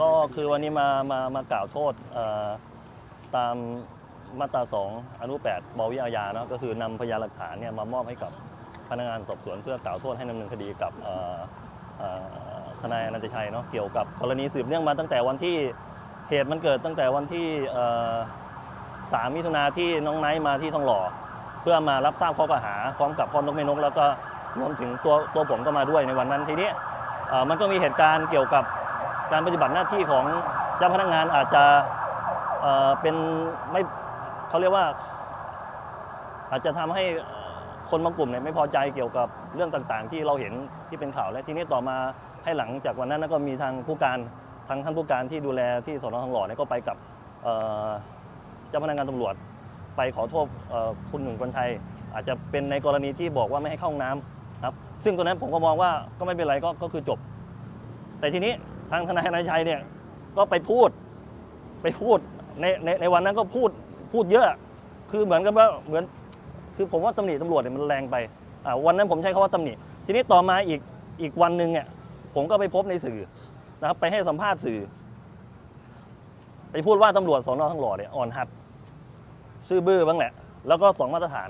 ก็คือวันนี้มามามากล่าวโทษตามมาตราสองอนุ 8บวิอาญาเนาะก็คือนำพยานหลักฐานเนี่ยมามอบให้กับพนักงานสอบสวนเพื่อกล่าวโทษให้ดำเนินคดีกับทนายอนันตชัยเนาะเกี่ยวกับกรณีสืบเนื่องมาตั้งแต่วันที่เหตุมันเกิดตั้งแต่วันที่เอ่อสามมิถุนาที่น้องไนท์มาที่ทองหล่อ เพื่อมารับทราบข้อกล่าวหาพร้อมกับพ่อนกเมนกแล้วก็ รวมถึงตัวตัวผมก็มาด้วยในวันนั้นทีนี้มันก็มีเหตุการณ์เกี่ยวกับการปฏิบัติหน้าที่ของเจ้าพนักงานอาจจะเเป็นไม่เขาเรียกว่า อาจจะทำให้คนบางกลุ่มเนี่ยไม่พอใจเกี่ยวกับเรื่องต่างๆ ที่เราเห็นที่เป็นข่าวและทีนี้ต่อมาให้หลังจากวันนั้นก็มีทางผู้การทางท่านผู้การที่ดูแลที่สนทองหล่อเนี่ยก็ไปกับเจ้าพนักงานตำรวจ ไปขอโทษคุณหนึ่งคนชัย อาจจะเป็นในกรณีที่บอกว่าไม่ให้เข้าห้องน้ำครับ ซึ่งตรงนั้นผมก็มองว่าก็ไม่เป็นไรก็ก็คือจบ แต่ทีนี้ทางทนายนันตชัยเนี่ยก็ไปพูดไปพูดในในในวันนั้นก็พูดพูดเยอะ คือเหมือนกับว่าเหมือน คือผมว่าตำหนิตำรวจเนี่ยมันแรงไปอ่าวันนั้นผมใช้คำว่าตำหนิ ทีนี้ต่อมาอีกอีกวันหนึ่งเนี่ยผมก็ไปพบในสื่อนะครับไปให้สัมภาษณ์สื่อ ไปพูดว่าตำรวจสอนอทั้งหล่อเนี่ยอ่อนหัด ซื่อบื้อบ้างแหละ แล้วก็สองมาตรฐาน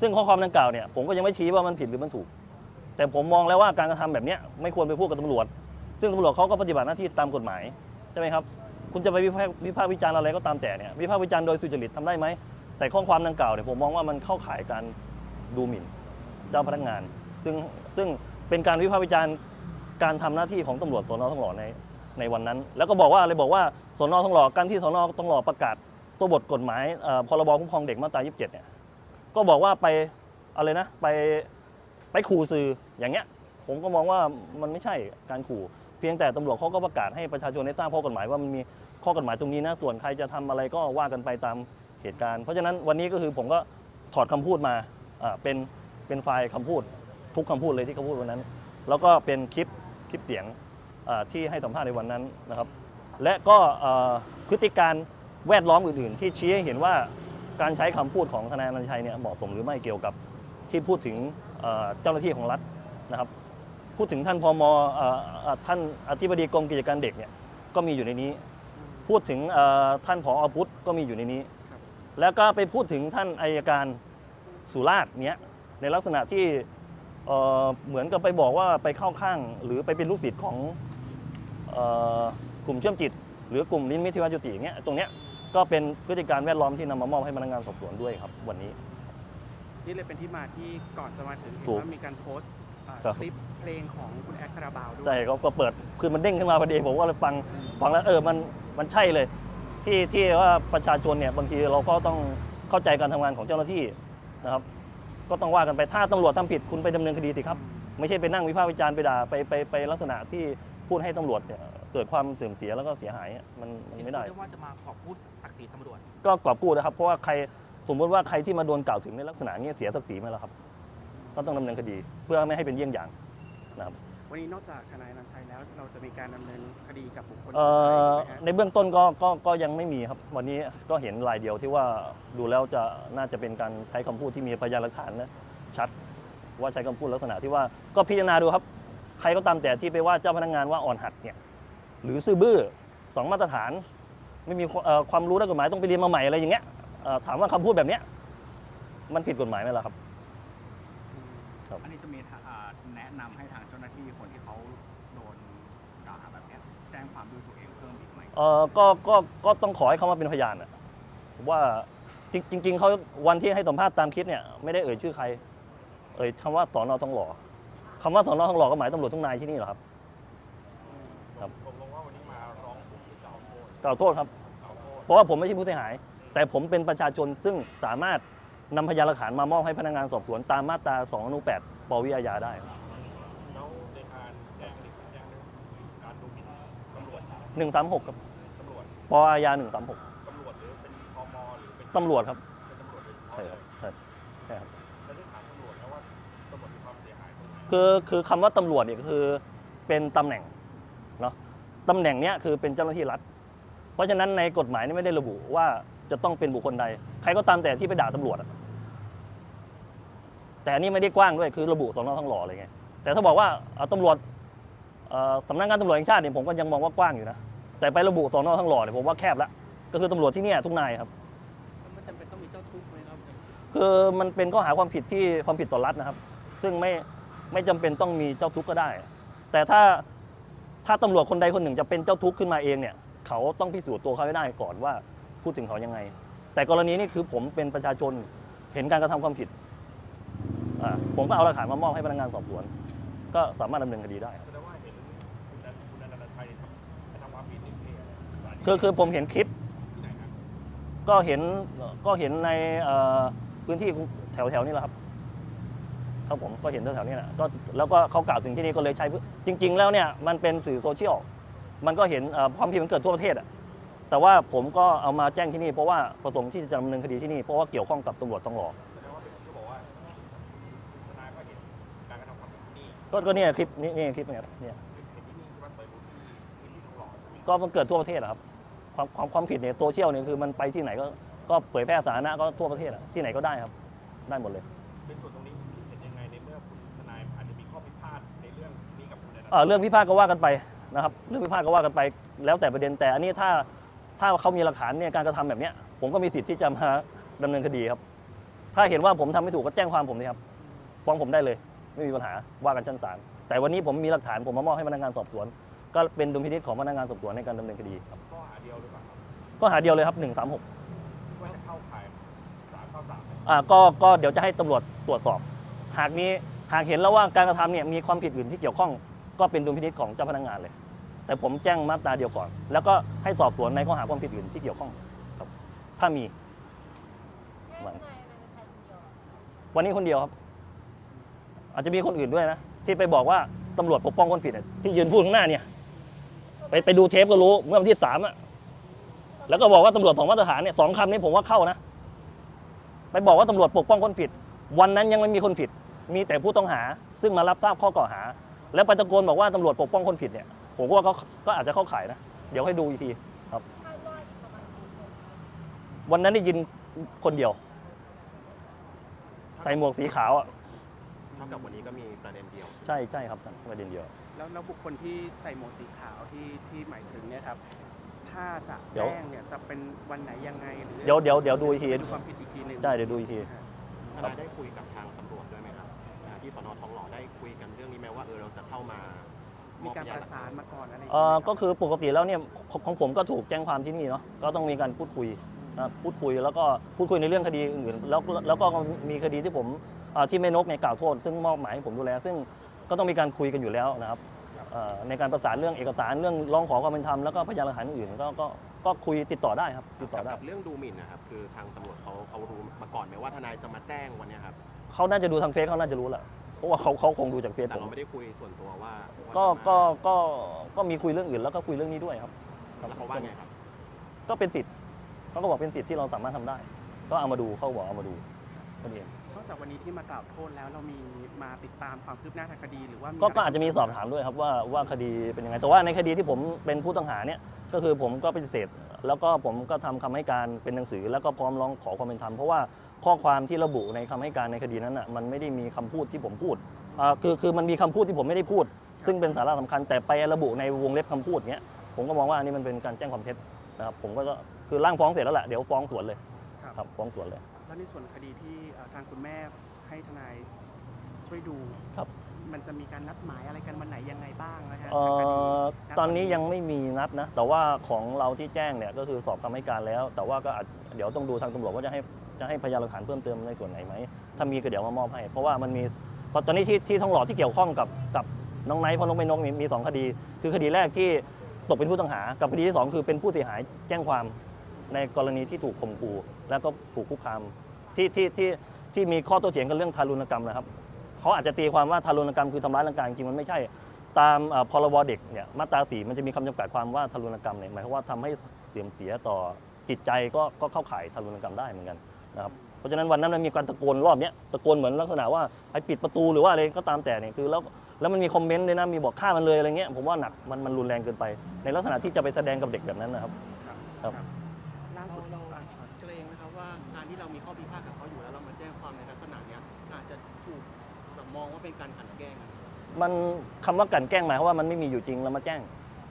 ซึ่งข้อความดังกล่าวเนี่ยผมก็ยังไม่ชี้ว่ามันผิดหรือมันถูก แต่ผมมองแล้วว่าการกระทำแบบนี้ไม่ควรไปพูดกับตำรวจ ซึ่งตำรวจเขาก็ปฏิบัติหน้าที่ตามกฎหมายใช่ไหมครับ คุณจะไปวิพากษ์วิพากษ์วิจารณ์อะไรก็ตามแต่เนี่ยวิพากษ์วิจารณ์โดยสุจริตทำได้ไหมแต่ข้อความดังกล่าวเนี่ยผมมองว่ามันเข้าข่ายการดูหมิ่นเจ้าพนักงาน ซึ่งซึ่งเป็นการวิพากษ์วิจารณ์การทำหน้าที่ของตำรวจสนทองหล่อในในวันนั้น แล้วก็บอกว่าอะไรบอกว่าสนทองหล่อการที่สนทองหล่อประกาศตัวบทกฎหมายเอ่อพรบคุ้มครองเด็กมาตรา 27 เนี่ย ก็บอกว่าไปอะไรนะ ไปไปขู่สื่อ อย่างเงี้ยผมก็มองว่ามันไม่ใช่การขู่ เพียงแต่ตำรวจเขาก็ประกาศให้ประชาชนได้ทราบข้อกฎหมายว่ามันมีข้อกฎหมายตรงนี้นะส่วนใครจะทำอะไรก็ว่ากันไปตามเหตุการณ์ เพราะฉะนั้นวันนี้ก็คือผมก็ถอดคำพูดมาเป็นเป็นไฟล์คำพูดทุกคำพูดเลยที่เขาพูดวันนั้น แล้วก็เป็นคลิปคลิปเสียงที่ให้สัมภาษณ์ในวันนั้นนะครับ และก็พฤติการแวดล้อมอื่นๆ ที่ชี้ให้เห็นว่าการใช้คำพูดของทนายอนันชัยเนี่ยเหมาะสมหรือไม่เกี่ยวกับที่พูดถึงเจ้าหน้าที่ของรัฐ นะครับพูดถึงท่านพมเอ่อเอ่อท่านอธิบดีกรมกิจการเด็กเนี่ยก็มีอยู่ในนี้ พูดถึงเอ่อท่านผอพุทธก็มีอยู่ในนี้ แล้วก็ไปพูดถึงท่านอายการสุราษฎร์เนี้ยในลักษณะที่เอ่อเหมือนกับไปบอกว่าไปเข้าข้าง หรือไปเป็นลูกศิษย์ของเอ่อกลุ่มเชื่อมจิต หรือกลุ่มลิ้นมิทิวาจุติเนี้ยตรงเนี้ยก็เป็นพฤติการแวดล้อมที่นำมามอบให้พนักงานสอบสวนด้วยครับวันนี้ นี่เลยเป็นที่มาที่ก่อนจะมาถึงเห็นถูกว่ามีการโพสต์อ่า ครับ คลิปเพลงของคุณแอดคาราบาวด้วยใช่เขาก็เปิดคือมันเด้งขึ้นมาพอดีผมก็เลยฟังฟังแล้วเออมันมันใช่เลย ที่ที่ว่าประชาชนเนี่ยบางทีเราก็ต้องเข้าใจการทำงานของเจ้าหน้าที่นะครับ ก็ต้องว่ากันไปถ้าตำรวจทำผิดคุณไปดำเนินคดีสิครับ ไม่ใช่ไปนั่งวิพากษ์วิจารณ์ไปด่าไปไปไปลักษณะที่พูดให้ตำรวจเนี่ยเกิดความเสื่อมเสียแล้วก็เสียหายอะมันมันไม่ได้ เห็นพูว่าจะมาขอบพูดศักดิ์ศรีตำรวจ ก็กอบกู้นะครับ เพราะว่าใครสมมติว่าใครที่มาโดนกล่าวถึงในลักษณะนี้เสียศักดิ์ศรีไหมล่ะครับ ก็ต้องดำเนินคดี เพื่อไม่ให้เป็นเยี่ยงอย่างนะครับวันนี้นอกจากทนายอนันต์ชัยแล้วเราจะมีการดำเนินคดีกับบุคคลเอ่อไหมฮะในเบื้องต้นก็ก็ก็ยังไม่มีครับ วันนี้ก็เห็นรายเดียวที่ว่าดูแล้วจะน่าจะเป็นการใช้คำพูดที่มีพยานหลักฐานนะชัดว่าใช้คำพูดลักษณะที่ว่าก็พิจารณาดูครับ ใครก็ตามแต่ที่ไปว่าเจ้าพนักงานว่าอ่อนหัดเนี่ยหรือซื่อบื้อสองมาตรฐาน ไม่มีเอ่อความรู้ด้านกฎหมายต้องไปเรียนมาใหม่อะไรอย่างเงี้ยเอ่อถามว่าคำพูดแบบเนี้ยมันผิดกฎหมายไหมล่ะครับ อันนี้จะมีทางอ่าแนะนำให้ทางเจ้าหน้าที่คนที่เขาโดนกล่าวหาแบบเนี้ยแจ้งความด้วยตัวเองเพิ่มอีกไหมเออก็ก็ก็ต้องขอให้เขามาเป็นพยานอะว่าจริงจริง ๆเขาวันที่ให้สัมภาษณ์ตามคลิปเนี่ยไม่ได้เอ่ยชื่อใคร เอ่ยคำว่าสอนอทองหล่อคำว่าสอนอทองหล่อก็หมายตำรวจทุกนายที่นี่เหรอครับ ครับ ผมลงว่าวันนี้มาร้องทุกข์กล่าวโทษกล่าวโทษครับ เพราะว่าผมไม่ใช่ผู้เสียหาย แต่ผมเป็นประชาชนซึ่งสามารถ นำพยานหลักฐานมามอบให้พนักงานสอบสวนตามมาตรา2อนุ8ปวิอาญาได้ครับแล้วในการแจ้งนี่แจ้งการดูหมิ่นตำรวจหนึ่งสามหกครับตำรวจปอาญาหนึ่งสามหกตำรวจหรือเป็นพมหรือเป็นตำรวจครับเป็นตำรวจโดยเฉพาะใช่เลครัยบใช่ใช่ครับ แล้วได้ถามตำรวจแล้วว่าตำรวจมีความเสียหายตรงไหนคือคือคำว่าตำรวจเนี่ยคือเป็นตำแหน่งเนาะตำแหน่งเนี้ยคือเป็นเจ้าหน้าที่รัฐ เพราะฉะนั้นในกฎหมายนี่ไม่ได้ระบุว่า จะต้องเป็นบุคคลใด ใครก็ตามแต่ที่ไปด่าตำรวจอะแต่อันนี้ไม่ได้กว้างด้วยคือระบุสอนอทองหล่อเลยไงแต่ถ้าบอกว่าเอ่อตำรวจเอ่อสำนักงานตำรวจแห่งชาติเนี่ยผมก็ยังมองว่ากว้างอยู่นะแต่ไประบุสอนอทั้งหล่อเนี่ยผมว่าแคบละก็คือตำรวจที่เนี่ยทุกนายครับมันจำเป็นต้องมีเจ้าทุกข์ไหมครับคือมันเป็นข้อหาความผิดที่ความผิดต่อรัฐนะครับ ซึ่งไม่ไม่จำเป็นต้องมีเจ้าทุกข์ก็ได้ แต่ถ้าถ้าตำรวจคนใดคนหนึ่งจะเป็นเจ้าทุกข์ขึ้นมาเองเนี่ย เขาต้องพิสูจน์ตัวเขาให้ได้ก่อนว่า พูดถึงเขายังไง แต่กรณีนี้คือผมเป็นประชาชนเห็นการกระทำความผิดอ่าผมก็เอาหลักฐานมามอบให้พนักงานสอบสวน ก็สามารถดำเนินคดีได้แสดงว่าเห็นคุณนันคุณนันทชัยกระทำความผิดนี่เพศสารคือคือผมเห็นคลิปที่ไหนครับก็เห็นก็เห็นในเอ่อพื้นที่แถวแถวๆนี้แหละครับครับผมก็เห็นแถวๆนี้แหละก็แล้วก็เขากล่าวถึงที่นี่ก็เลยใช้พื้นจริง ๆ แล้วเนี่ยมันเป็นสื่อโซเชียลมันก็เห็นเอ่อความผิดมันเกิดทั่วประเทศอะ แต่ว่าผมก็เอามาแจ้งที่นี่เพราะว่าประสงค์ที่จะดำเนินคดีที่นี่เพราะว่าเกี่ยวข้องกับตำรวจต้องรอแสดงว่าเป็นที่บอกว่าทนายก็เห็นการกระทำความผิดที่นี่ก็ก็เนี่ยคลิปนี่นี่คลิปเนี่ยเนี่ยเห็นที่นี่ใช่ไหมเปิดพื้นที่พื้นที่ทองหล่อใช่ไหมก็มันเกิดทั่วประเทศอะครับความความความผิดเนี่ยโซเชียลเนี่ยคือมันไปที่ไหนก็ก็เผยแพร่สาธารณะก็ทั่วประเทศอะที่ไหนก็ได้ครับ ได้หมดเลย ในส่วนตรงนี้คิดเห็นยังไงในเมื่อคุณทนายอาจจะมีข้อพิพาทในเรื่องนี้กับคุณนันทเอ่อเรื่องพิพาทก็ว่ากันไปนะครับ เรื่องพิพาทก็ว่ากันไป แล้วแต่ประเด็นแต่อันนี้ถ้า ถ้าเขามีหลักฐานเนี่ยการกระทำแบบเนี้ยผมก็มีสิทธิ์ที่จะมาดำเนินคดีครับ ถ้าเห็นว่าผมทำไม่ถูกก็แจ้งความผมเลยครับฟ้องผมได้เลย ไม่มีปัญหาว่ากันชั้นศาลแต่วันนี้ผมมีหลักฐานผมมามอบให้พนักงานสอบสวน ก็เป็นดุลพินิจของพนักงานสอบสวนในการดำเนินคดีครับข้อหาเดียวหรือเปล่าครับก็หาเดียวเลยครับหนึ่งสามหกว่าจะเข้าข่ายสามเข้าสามไหมอ่าก็ก็เดี๋ยวจะให้ตำรวจตรวจสอบ หากมีหากเห็นแล้วว่าการกระทำเนี่ยมีความผิดอื่นที่เกี่ยวข้อง ก็เป็นดุลพินิจของเจ้าพนักงานเลย แต่ผมแจ้งมาตราเดียวก่อน แล้วก็ให้สอบสวนในข้อหาความผิดอื่นที่เกี่ยวข้องครับ ถ้ามี วันนี้คนเดียวครับ อาจจะมีคนอื่นด้วยนะ ที่ไปบอกว่าตำรวจปกป้องคนผิดที่ยืนพูดข้างหน้าเนี่ย ไปไปดูเทปก็รู้เมื่อวันที่สามอะแล้วก็บอกว่าตำรวจสองมาตรฐานเนี่ยสองคำนี้ผมว่าเข้านะ ไปบอกว่าตำรวจปกป้องคนผิด วันนั้นยังไม่มีคนผิด มีแต่ผู้ต้องหา ซึ่งมารับทราบข้อกล่าวหา แล้วไปตะโกนบอกว่าตำรวจปกป้องคนผิดเนี่ย ผมก็ว่าก็ก็อาจจะเข้าข่ายนะ เดี๋ยวให้ดูอีกทีครับ วันนั้นได้ยินคนเดียว ใส่หมวกสีขาวอะเท่ากับวันนี้ก็มีประเด็นเดียว ใช่ใช่ครับประเด็นเดียว แล้วแล้วบุคคลที่ใส่หมวกสีขาวที่ที่หมายถึงเนี่ยครับ ถ้าจะเดี๋ยว แจ้งเนี่ยจะเป็นวันไหนยังไงหรือเดี๋ยวเดี๋ยวเดี๋ยวดูอีกที ดูความผิดอีกทีหนึ่งใช่เดี๋ยวดูอีกที ทนายได้คุยกับทางตำรวจด้วยไหมครับอ่าที่สนทองหล่อได้คุยกันเรื่องนี้ไหมว่าเออเราจะเข้ามา มีมีการประสานมาก่อนอะไรย่างเอ่งี้ยอไหมรับ ก็คือปกติแล้วเนี่ยของของผมก็ถูกแจ้งความที่นี่เนาะก็ต้องมีการพูดคุยนะครับพูดคุยแล้วก็พูดคุยในเรื่องคดีอื่นๆแล้วแล้วก็มีคดีที่ผมเอ่อที่แม่นกเนี่ยกล่าวโทษ ซึ่งมอบหมายให้ผมดูแล ซึ่งก็ต้องมีการคุยกันอยู่แล้วนะครับเอ่อในการประสานเรื่องเอกสารเรื่องร้องขอความเป็นธรรมแล้วก็พยานหลักฐานอื่นๆก็ก็ก็คุยติดต่อได้ครับติดต่อได้ กับเรื่องดูหมิ่นนะครับ คือทางตำรวจเขาเขารู้มาก่อนไหมว่าทนายจะมาแจ้งวันเนี้ยครับ เขาน่าจะดูทางเฟซเขาน่าจะรู้แหละ เพราะว่าเขาเขาคงดูจากเฟซแต่ผม เราไม่ได้คุยส่วนตัวว่าว่าก็ จะมาก็ ก็ ก็มีคุยเรื่องอื่นแล้วก็คุยเรื่องนี้ด้วยครับครับแล้วเขาว่าไงครับ ก็เป็นสิทธิ์เขาก็บอกเป็นสิทธิ์ที่เราสามารถทำได้ ก็เอามาดูเขาบอกเอามาดูก็ดีนอกจากวันนี้ที่มากล่าวโทษแล้วเรามีมาติดตามความคืบหน้าทางคดีหรือว่าก็ก็อาจจะมีสอบถามด้วยครับว่าว่าคดีเป็นยังไง แต่ว่าในคดีที่ผมเป็นผู้ต้องหาเนี่ยก็คือผมก็ปฏิเสธแล้วก็ผมก็ทำคำให้การเป็นหนังสือ แล้วก็พร้อมร้องขอความเป็นธรรมเพราะว่า ข้อความที่ระบุในคำให้การในคดีนั้นอะมันไม่ได้มีคำพูดที่ผมพูดอ่าคือคือมันมีคำพูดที่ผมไม่ได้พูด ซึ่งเป็นสาระสำคัญแต่ไประบุในวงเล็บคำพูดเนี้ยผมก็มองว่าอันนี้มันเป็นการแจ้งความเท็จนะครับผมก็คือร่างฟ้องเสร็จแล้วแหละเดี๋ยวฟ้องสวนเลยครับครับฟ้องสวนเลย แล้วในส่วนคดีที่เอ่อทางคุณแม่ให้ทนายช่วยดูครับ มันจะมีการนัดหมายอะไรกันวันไหนยังไงบ้างนะฮะเอ่ทางคดีอตอนนี้ยังไม่มีนัดนะ แต่ว่าของเราที่แจ้งเนี่ยก็คือสอบคำให้การแล้ว แต่ว่าก็อาจเดี๋ยวต้องดูทางตำรวจว่าจะให้จะให้พยานหลักฐานเพิ่มเติมในส่วนไหนไหมถ้ามีก็เดี๋ยวมามอบให้ เพราะว่ามันมีตอนตอนนี้ที่ที่ท้องหล่อที่เกี่ยวข้องกับกับน้องไนท์พ่อนกเป็นนกมีมีสองคดี คือคดีแรกที่ตกเป็นผู้ต้องหา กับคดีที่สองคือเป็นผู้เสียหายแจ้งความในกรณีที่ถูกข่มขู่แล้วก็ถูกคุกคามที่ที่ที่ที่มีข้อโต้เถียงกันเรื่องทารุณกรรมนะครับ เขาอาจจะตีความว่าทารุณกรรมคือทำร้ายร่างกายจริงมันไม่ใช่ ตามพรบเด็กเนี่ยมาตราสีมันจะมีคำจำกัดความว่าทารุณกรรมเนี่ยหมายความว่าทำให้เสื่อมเสียต่อจิตใจก็ก็เข้าข่ายทารุณกรรมได้เหมือนกันนะครับเพราะฉะนั้นวันนั้นมันมีการตะโกนรอบเนี้ยตะโกนเหมือนลักษณะว่าให้ปิดประตูหรือว่าอะไรก็ตามแต่เนี่ยคือแล้วแล้วมันมีคอมเมนต์ด้วยนะมีบอกฆ่ามันเลยอะไรเงี้ยผมว่าหนักมันมันรุนแรงเกินไป ในลักษณะที่จะไปแสดงกับเด็กแบบนั้นนะครับ ครับ ล่าสุดเราเกรงนะครับว่าการที่เรามีข้อพิพาทกับเขาอยู่แล้วเรา มองว่าเป็นการกลันแกล้งมันคำว่ากลันแกล้งหมายความว่ามันไม่มีอยู่จริงแล้วมาแจ้ง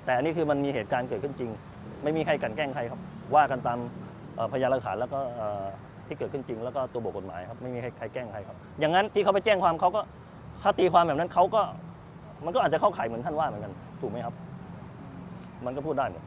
แต่อันนี้คือมันมีเหตุการณ์เกิดขึ้นจริง ไม่มีใครกลันแกล้งใครครับ ว่ากันตามพยานหลักฐานแล้วก็ที่เกิดขึ้นจริง แล้วก็ตัวบทกฎหมายครับไม่มีใครใครแกล้งใครครับ อย่างนั้นที่เขาไปแจ้งความเขาก็ถ้าตีความแบบนั้นเขาก็มันก็อาจจะเข้าข่ายเหมือนท่านว่าเหมือนกันถูกไหมครับ มันก็พูดได้หมด